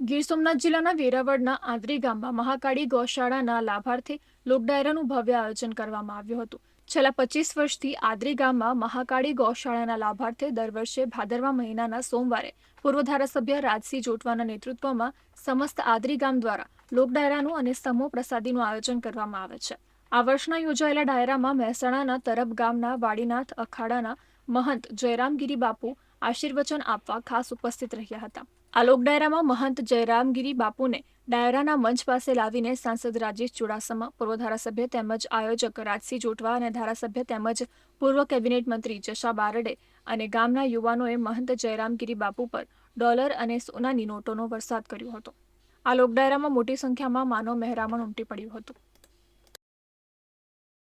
ગીર સોમનાથ જિલ્લાના વેરાવળના આંદરી ગામમાં મહાકાળી ગૌશાળાના લાભાર્થે લોકડાયરાનું ભવ્ય આયોજન કરવામાં આવ્યું હતું. છેલ્લા પચીસ વર્ષથી આદરી ગામમાં મહાકાળી ગૌશાળાના લાભાર્થે દર વર્ષે ભાદરવા મહિનાના સોમવારે પૂર્વ ધારાસભ્ય રાજસિંહ જોટવાના નેતૃત્વમાં સમસ્ત આદરી ગામ દ્વારા લોકડાયરાનું અને સમૂહ પ્રસાદીનું આયોજન કરવામાં આવે છે. આ વર્ષના યોજાયેલા ડાયરામાં મહેસાણાના તરબ ગામના વાડીનાથ, અખાડાના મહંત જયરામગીરી બાપુ આશીર્વચન આપવા ખાસ ઉપસ્થિત રહ્યા હતા. આ લોકડાયરામાં મહંત જયરામગીરી બાપુને ડાયરાના મંચ પાસે લાવીને સાંસદ રાજેશ ચુડાસમા, પૂર્વ ધારાસભ્ય તેમજ આયોજક રાજસિંહ જોટવા અને ધારાસભ્ય તેમજ પૂર્વ કેબિનેટ મંત્રી જશા બારડે અને ગામના યુવાનોએ મહંત જયરામગીરી બાપુ પર ડોલર અને સોનાની નોટોનો વરસાદ કર્યો હતો. આ લોકડાયરામાં મોટી સંખ્યામાં માનવ મહેરામણ ઉમટી પડ્યું હતું.